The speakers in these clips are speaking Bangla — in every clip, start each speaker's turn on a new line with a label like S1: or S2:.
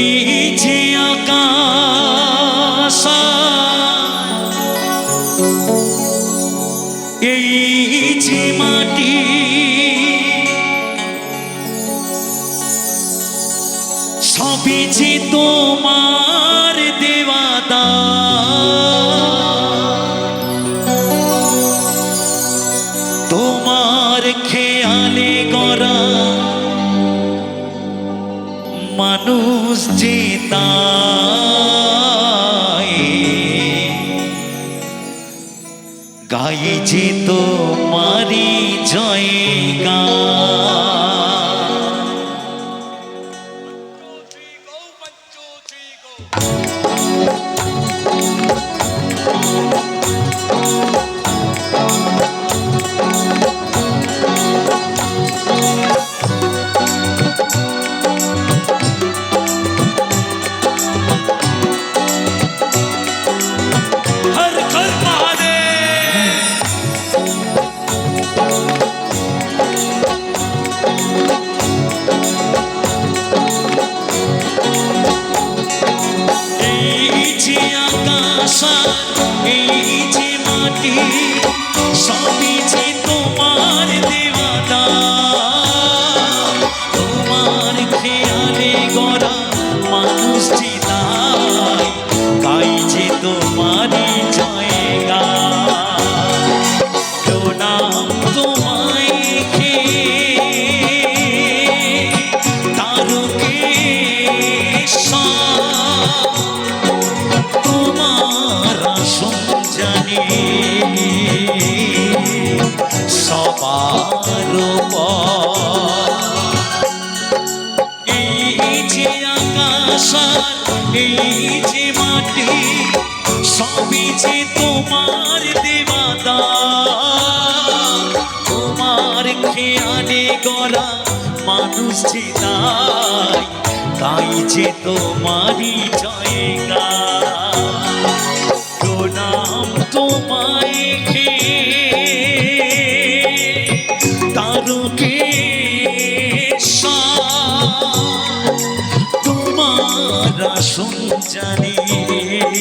S1: এই আকাশ। এই যে মাটি সবই যে তোমার গায়ে যে তোমারি জয় গা हर আকাশ এই যে মাটি সবই যে তোমার দেওয়ানা মাটি সবই যে তোমার দেবাদা তোমার খেয়ালে গড়া মানুষ যে তাই তাই যে তোমারই জয়গা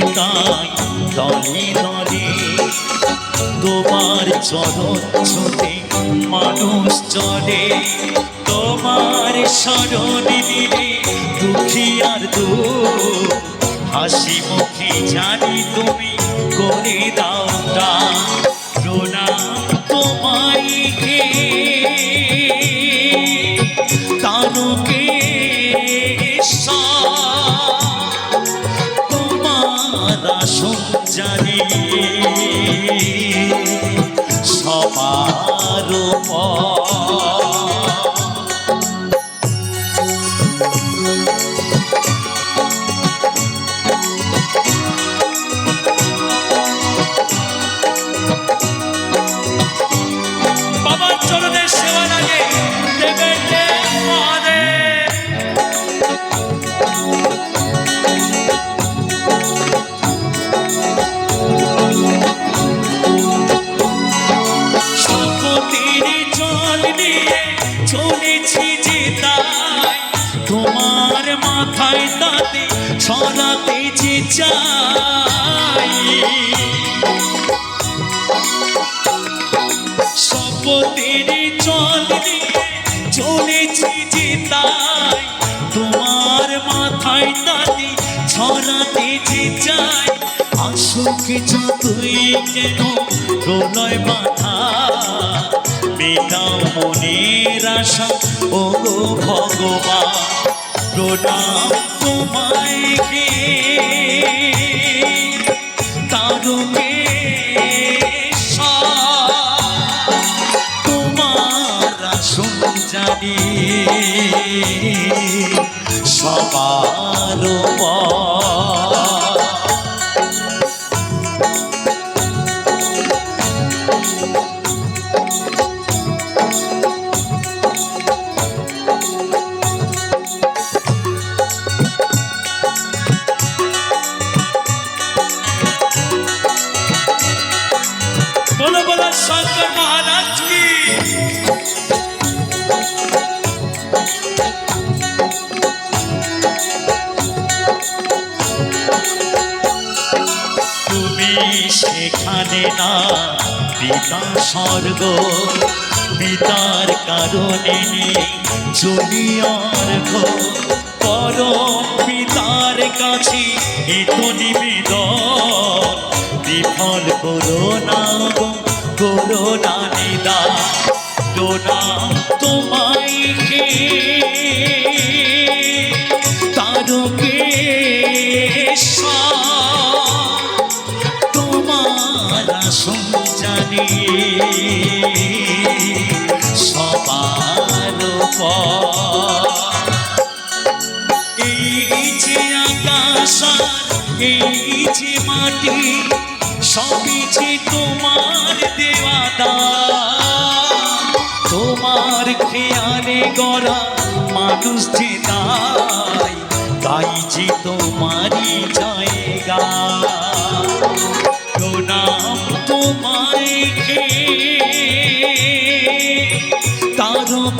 S1: তাই ধরে ধরে তোমার চরণ ছোটে মানুষ চলে। তোমার স্মরণ দিলে দুঃখী আর দুঃখ, হাসি মুখে জানি তুমি করে দাও সবার উপর। চলেছি যে তাই। তোমার মাথায় তাতে ছড়াতে যে চাই। শপথের নিয়ে চলেছি যে তাই। তোমার মাথায় তাতে ছড়াতে যে চাই। আসুক যতই কেন প্রলয় বাধা। করে দাও মনের আশা। ও গো ভগবান প্রণাম তোমায় তারুকে তোমার আসন সবার সেখানে না পিতা স্বর্গ। পিতার কারণে জুনিয়র পরম পিতার কাছে এত নিবেদন। বিফল করো না গো, করো না ডোনা তোমায় এই যে আকাশ এই যে মাটি, সবই যে তোমার দেওয়াদা। তোমার খেয়ালে গড়া মানুষ যে তাই তাই যে তোমারই জায়গা। প্রণাম তোমায়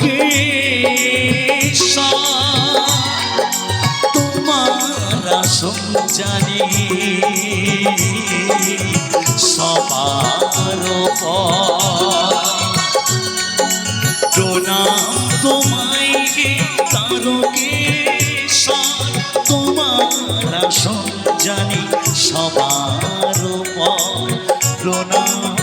S1: কে তোমার আসন জানি সবার প্রণাম তোমায় তারকে তোমার আসন জানি সবার প্রণাম।